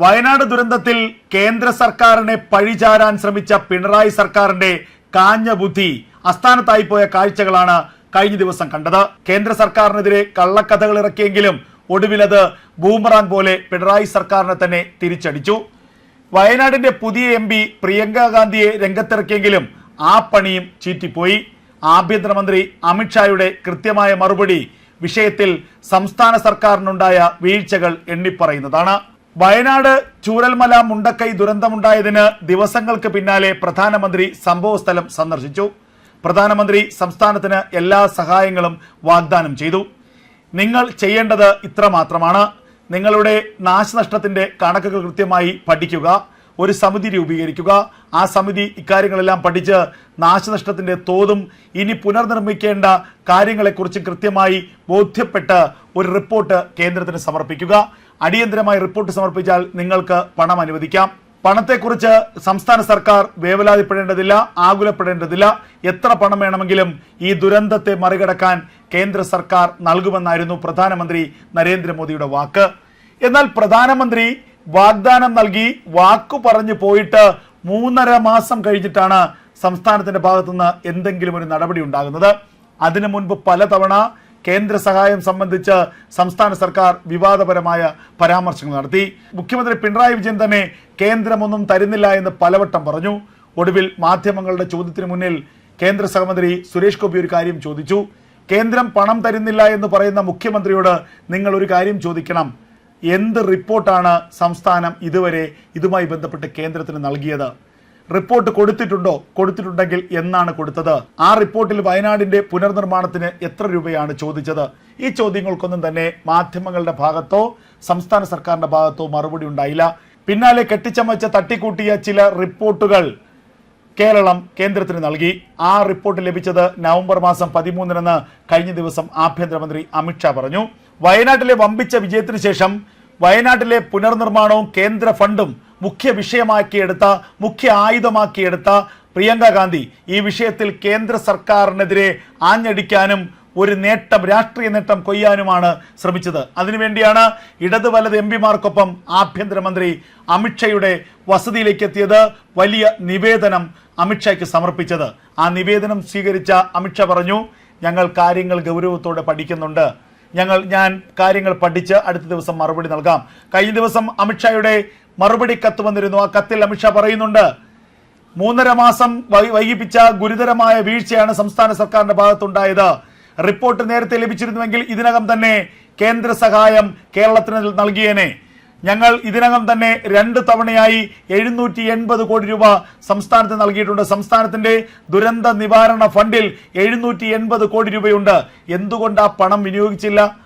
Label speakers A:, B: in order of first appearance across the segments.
A: വയനാട് ദുരന്തത്തിൽ കേന്ദ്ര സർക്കാരിനെ പഴിചാരാൻ ശ്രമിച്ച പിണറായി സർക്കാരിന്റെ കാഞ്ഞ ബുദ്ധി അസ്ഥാനത്തായി പോയ കാഴ്ചകളാണ് കഴിഞ്ഞ ദിവസം കണ്ടത്. കേന്ദ്ര സർക്കാരിനെതിരെ കള്ളക്കഥകൾ ഇറക്കിയെങ്കിലും ഒടുവിലത് ബൂമറാൻ പോലെ പിണറായി സർക്കാരിനെ തന്നെ തിരിച്ചടിച്ചു. വയനാടിന്റെ പുതിയ എം പി പ്രിയങ്ക ഗാന്ധിയെ രംഗത്തിറക്കിയെങ്കിലും ആ പണിയും ചീറ്റിപ്പോയി. ആഭ്യന്തരമന്ത്രി അമിത്ഷായുടെ കൃത്യമായ മറുപടി വിഷയത്തിൽ സംസ്ഥാന സർക്കാരിനുണ്ടായ വീഴ്ചകൾ എണ്ണിപ്പറയുന്നതാണ്. വയനാട് ചൂരൽമല മുണ്ടക്കൈ ദുരന്തമുണ്ടായതിന് ദിവസങ്ങൾക്ക് പിന്നാലെ പ്രധാനമന്ത്രി സംഭവസ്ഥലം സന്ദർശിച്ചു. പ്രധാനമന്ത്രി സംസ്ഥാനത്തിന് എല്ലാ സഹായങ്ങളും വാഗ്ദാനം ചെയ്തു. നിങ്ങൾ ചെയ്യേണ്ടത് ഇത്ര മാത്രമാണ് നിങ്ങളുടെ നാശനഷ്ടത്തിന്റെ കണക്കുകൾ കൃത്യമായി പഠിക്കുക. ഒരു സമിതി രൂപീകരിക്കുക. ആ സമിതി ഇക്കാര്യങ്ങളെല്ലാം പഠിച്ച് നാശനഷ്ടത്തിന്റെ തോതും ഇനി പുനർനിർമ്മിക്കേണ്ട കാര്യങ്ങളെക്കുറിച്ച് കൃത്യമായി ബോധ്യപ്പെട്ട് ഒരു റിപ്പോർട്ട് കേന്ദ്രത്തിന് സമർപ്പിക്കുക. അടിയന്തരമായി റിപ്പോർട്ട് സമർപ്പിച്ചാൽ നിങ്ങൾക്ക് പണം അനുവദിക്കാം. പണത്തെക്കുറിച്ച് സംസ്ഥാന സർക്കാർ വേവലാതിപ്പെടേണ്ടതില്ല ആകുലപ്പെടേണ്ടതില്ല. എത്ര പണം വേണമെങ്കിലും ഈ ദുരന്തത്തെ മറികടക്കാൻ കേന്ദ്ര സർക്കാർ നൽകുമെന്നായിരുന്നു പ്രധാനമന്ത്രി നരേന്ദ്രമോദിയുടെ വാക്ക്. എന്നാൽ പ്രധാനമന്ത്രി വാഗ്ദാനം നൽകി വാക്കു പറഞ്ഞു പോയിട്ട് മൂന്നര മാസം കഴിഞ്ഞിട്ടാണ് സംസ്ഥാനത്തിന്റെ ഭാഗത്തുനിന്ന് എന്തെങ്കിലും ഒരു നടപടി ഉണ്ടാകുന്നത്. അതിനു മുൻപ് പലതവണ കേന്ദ്ര സഹായം സംബന്ധിച്ച് സംസ്ഥാന സർക്കാർ വിവാദപരമായ പരാമർശങ്ങൾ നടത്തി. മുഖ്യമന്ത്രി പിണറായി വിജയൻ തന്നെ കേന്ദ്രമൊന്നും തരുന്നില്ല എന്ന് പലവട്ടം പറഞ്ഞു. ഒടുവിൽ മാധ്യമങ്ങളുടെ ചോദ്യത്തിന് മുന്നിൽ കേന്ദ്ര സഹമന്ത്രി സുരേഷ് ഗോപി ഒരു കാര്യം ചോദിച്ചു. കേന്ദ്രം പണം തരുന്നില്ല എന്ന് പറയുന്ന മുഖ്യമന്ത്രിയോട് നിങ്ങൾ ഒരു കാര്യം ചോദിക്കണം. എന്ത് റിപ്പോർട്ടാണ് സംസ്ഥാനം ഇതുവരെ ഇതുമായി ബന്ധപ്പെട്ട് കേന്ദ്രത്തിന് നൽകിയത്? റിപ്പോർട്ട് കൊടുത്തിട്ടുണ്ടോ? കൊടുത്തിട്ടുണ്ടെങ്കിൽ എന്നാണ് കൊടുത്തത്? ആ റിപ്പോർട്ടിൽ വയനാടിന്റെ പുനർനിർമ്മാണത്തിന് എത്ര രൂപയാണ് ചോദിച്ചത്? ഈ ചോദ്യങ്ങൾക്കൊന്നും തന്നെ മാധ്യമങ്ങളുടെ ഭാഗത്തോ സംസ്ഥാന സർക്കാരിന്റെ ഭാഗത്തോ മറുപടി ഉണ്ടായില്ല. പിന്നാലെ കെട്ടിച്ചമച്ച തട്ടിക്കൂട്ടിയ ചില റിപ്പോർട്ടുകൾ കേരളം കേന്ദ്രത്തിന് നൽകി. ആ റിപ്പോർട്ട് ലഭിച്ചത് നവംബർ മാസം പതിമൂന്നിനെന്ന് കഴിഞ്ഞ ദിവസം ആഭ്യന്തരമന്ത്രി അമിത്ഷാ പറഞ്ഞു. വയനാട്ടിലെ വമ്പിച്ച വിജയത്തിന് ശേഷം വയനാട്ടിലെ പുനർനിർമ്മാണവും കേന്ദ്ര ഫണ്ടും മുഖ്യ വിഷയമാക്കിയെടുത്ത മുഖ്യ ആയുധമാക്കിയെടുത്ത പ്രിയങ്ക ഗാന്ധി ഈ വിഷയത്തിൽ കേന്ദ്ര സർക്കാരിനെതിരെ ആഞ്ഞടിക്കാനും ഒരു നേട്ടം രാഷ്ട്രീയ നേട്ടം കൊയ്യാനുമാണ് ശ്രമിച്ചത്. അതിനുവേണ്ടിയാണ് ഇടത് വലത് എം പിമാർക്കൊപ്പം ആഭ്യന്തരമന്ത്രി അമിത്ഷയുടെ വസതിയിലേക്ക് എത്തിയത് വലിയ നിവേദനം അമിത്ഷയ്ക്ക് സമർപ്പിച്ചത്. ആ നിവേദനം സ്വീകരിച്ച അമിത്ഷാ പറഞ്ഞു ഞങ്ങൾ കാര്യങ്ങൾ ഗൗരവത്തോടെ പഠിക്കുന്നുണ്ട്. ഞങ്ങൾ ഞാൻ കാര്യങ്ങൾ പഠിച്ച് അടുത്ത ദിവസം മറുപടി നൽകാം. കഴിഞ്ഞ ദിവസം അമിത്ഷായുടെ മറുപടി കത്ത് വന്നിരുന്നു ആ കത്തിൽ അമിത്ഷാ പറയുന്നുണ്ട് മൂന്നര മാസം വൈകിപ്പിച്ച ഗുരുതരമായ വീഴ്ചയാണ് സംസ്ഥാന സർക്കാരിന്റെ ഭാഗത്തുണ്ടായത്. റിപ്പോർട്ട് നേരത്തെ ലഭിച്ചിരുന്നുവെങ്കിൽ ഇതിനകം തന്നെ കേന്ദ്ര സഹായം കേരളത്തിന് നൽകിയേനെ. ഞങ്ങൾ ഇതിനകം തന്നെ രണ്ട് തവണയായി എഴുന്നൂറ്റി എൺപത് കോടി രൂപ സംസ്ഥാനത്ത് നൽകിയിട്ടുണ്ട്. സംസ്ഥാനത്തിന്റെ ദുരന്ത നിവാരണ ഫണ്ടിൽ എഴുന്നൂറ്റി എൺപത് കോടി രൂപയുണ്ട്. എന്തുകൊണ്ട് ആ പണം വിനിയോഗിച്ചില്ല?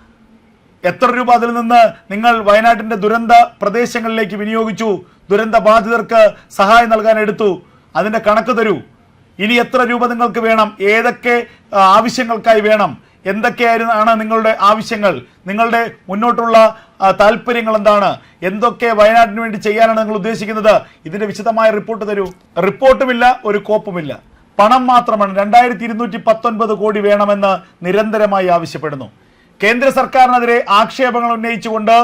A: എത്ര രൂപ അതിൽ നിന്ന് നിങ്ങൾ വയനാട്ടിന്റെ ദുരന്ത പ്രദേശങ്ങളിലേക്ക് വിനിയോഗിച്ചു? ദുരന്ത ബാധിതർക്ക് സഹായം നൽകാൻ എടുത്തു. അതിന്റെ കണക്ക് തരൂ. ഇനി എത്ര രൂപ നിങ്ങൾക്ക് വേണം? ഏതൊക്കെ ആവശ്യങ്ങൾക്കായി വേണം? എന്തൊക്കെയായിരുന്നു ആണ് നിങ്ങളുടെ ആവശ്യങ്ങൾ? നിങ്ങളുടെ മുന്നോട്ടുള്ള താല്പര്യങ്ങൾ എന്താണ്? എന്തൊക്കെ വയനാടിന് വേണ്ടി ചെയ്യാനാണ് നിങ്ങൾ ഉദ്ദേശിക്കുന്നത്? ഇതിന്റെ വിശദമായ റിപ്പോർട്ട് തരൂ. റിപ്പോർട്ടുമില്ല ഒരു കോപ്പുമില്ല. പണം മാത്രമാണ്. രണ്ടായിരത്തി ഇരുന്നൂറ്റി പത്തൊൻപത് കോടി വേണമെന്ന് നിരന്തരമായി ആവശ്യപ്പെടുന്നു. കേന്ദ്ര സർക്കാരിനെതിരെ ആക്ഷേപങ്ങൾ ഉന്നയിച്ചുകൊണ്ട്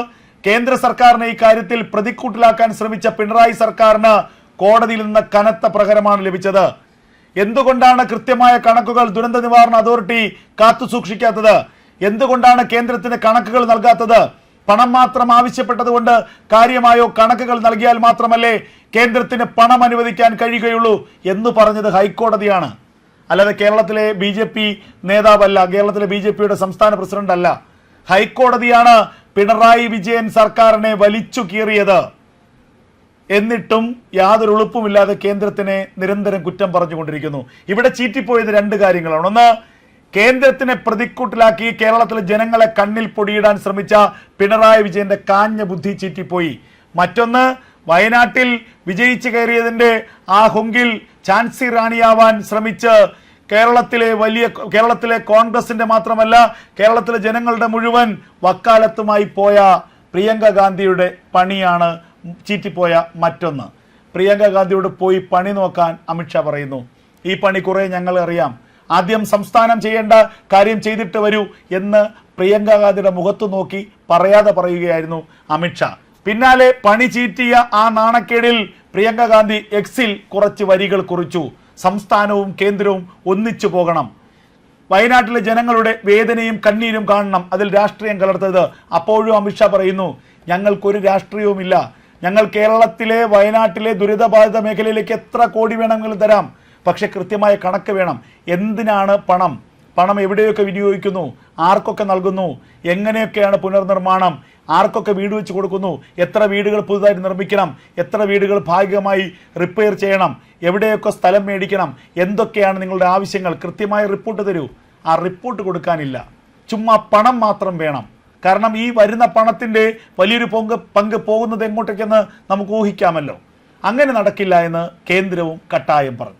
A: കേന്ദ്ര സർക്കാരിനെ ഇക്കാര്യത്തിൽ പ്രതിക്കൂട്ടിലാക്കാൻ ശ്രമിച്ച പിണറായി സർക്കാരിന് കോടതിയിൽ നിന്ന് കനത്ത പ്രഹരമാണ് ലഭിച്ചത്. എന്തുകൊണ്ടാണ് കൃത്യമായ കണക്കുകൾ ദുരന്ത നിവാരണ അതോറിറ്റി കാത്തു സൂക്ഷിക്കാത്തത്? എന്തുകൊണ്ടാണ് കേന്ദ്രത്തിന് കണക്കുകൾ നൽകാത്തത്? പണം മാത്രം ആവശ്യപ്പെട്ടതുകൊണ്ട് കാര്യമായോ കണക്കുകൾ നൽകിയാൽ മാത്രമല്ലേ കേന്ദ്രത്തിന് പണം അനുവദിക്കാൻ കഴിയുകയുള്ളൂ എന്ന് പറഞ്ഞത് ഹൈക്കോടതിയാണ്. അല്ലാതെ കേരളത്തിലെ ബി ജെ പി നേതാവല്ല കേരളത്തിലെ ബി ജെ പിയുടെ സംസ്ഥാന പ്രസിഡന്റ് അല്ല ഹൈക്കോടതിയാണ് പിണറായി വിജയൻ സർക്കാരിനെ വലിച്ചു കീറിയത്. എന്നിട്ടും യാതൊരു എളുപ്പമില്ലാതെ കേന്ദ്രത്തിനെ നിരന്തരം കുറ്റം പറഞ്ഞുകൊണ്ടിരിക്കുന്നു. ഇവിടെ ചീറ്റിപ്പോയത് രണ്ട് കാര്യങ്ങളാണ്. ഒന്ന് കേന്ദ്രത്തിനെ പ്രതിക്കൂട്ടിലാക്കി കേരളത്തിലെ ജനങ്ങളെ കണ്ണിൽ പൊടിയിടാൻ ശ്രമിച്ച പിണറായി വിജയന്റെ കാഞ്ഞ ബുദ്ധി ചീറ്റിപ്പോയി. മറ്റൊന്ന് വയനാട്ടിൽ വിജയിച്ചു കയറിയതിന്റെ ആ ഹൊങ്കിൽ ഝാൻസി റാണിയാവാൻ ശ്രമിച്ച് കേരളത്തിലെ വലിയ കേരളത്തിലെ കോൺഗ്രസിന്റെ മാത്രമല്ല കേരളത്തിലെ ജനങ്ങളുടെ മുഴുവൻ വക്കാലത്തുമായി പോയ പ്രിയങ്ക ഗാന്ധിയുടെ പണിയാണ് ചീറ്റിപ്പോയ മറ്റൊന്ന്. പ്രിയങ്ക ഗാന്ധിയോട് പോയി പണി നോക്കാൻ അമിത്ഷാ പറയുന്നു. ഈ പണി കുറെ ഞങ്ങൾ അറിയാം ആദ്യം സംസ്ഥാനം ചെയ്യേണ്ട കാര്യം ചെയ്തിട്ട് വരൂ എന്ന് പ്രിയങ്ക ഗാന്ധിയുടെ മുഖത്ത് നോക്കി പറയാതെ പറയുകയായിരുന്നു അമിത്ഷാ. പിന്നാലെ പണി ചീറ്റിയ ആ നാണക്കേടിൽ പ്രിയങ്ക ഗാന്ധി എക്സിൽ കുറച്ച് വരികൾ കുറിച്ചു. സംസ്ഥാനവും കേന്ദ്രവും ഒന്നിച്ചു പോകണം. വയനാട്ടിലെ ജനങ്ങളുടെ വേദനയും കണ്ണീരും കാണണം. അതിൽ രാഷ്ട്രീയം കലർത്തത് അപ്പോഴും അമിത്ഷാ പറയുന്നു ഞങ്ങൾക്കൊരു രാഷ്ട്രീയവുമില്ല. ഞങ്ങൾ കേരളത്തിലെ വയനാട്ടിലെ ദുരിതബാധിത മേഖലയിലേക്ക് എത്ര കോടി വേണമെങ്കിലും തരാം. പക്ഷെ കൃത്യമായ കണക്ക് വേണം. എന്തിനാണ് പണം? പണം എവിടെയൊക്കെ വിനിയോഗിക്കുന്നു? ആർക്കൊക്കെ നൽകുന്നു? എങ്ങനെയൊക്കെയാണ് പുനർനിർമ്മാണം? ആർക്കൊക്കെ വീട് വെച്ച് കൊടുക്കുന്നു? എത്ര വീടുകൾ പുതുതായിട്ട് നിർമ്മിക്കണം? എത്ര വീടുകൾ ഭാഗികമായി റിപ്പയർ ചെയ്യണം? എവിടെയൊക്കെ സ്ഥലം മേടിക്കണം? എന്തൊക്കെയാണ് നിങ്ങളുടെ ആവശ്യങ്ങൾ? കൃത്യമായ റിപ്പോർട്ട് തരൂ. ആ റിപ്പോർട്ട് കൊടുക്കാനില്ല. ചുമ്മാ പണം മാത്രം വേണം. കാരണം ഈ വരുന്ന പണത്തിന്റെ വലിയൊരു പങ്ക് പങ്ക് പോകുന്നത് എങ്ങോട്ടേക്കെന്ന് നമുക്ക് ഊഹിക്കാമല്ലോ. അങ്ങനെ നടക്കില്ല എന്ന് കേന്ദ്രവും കട്ടായം പറഞ്ഞു.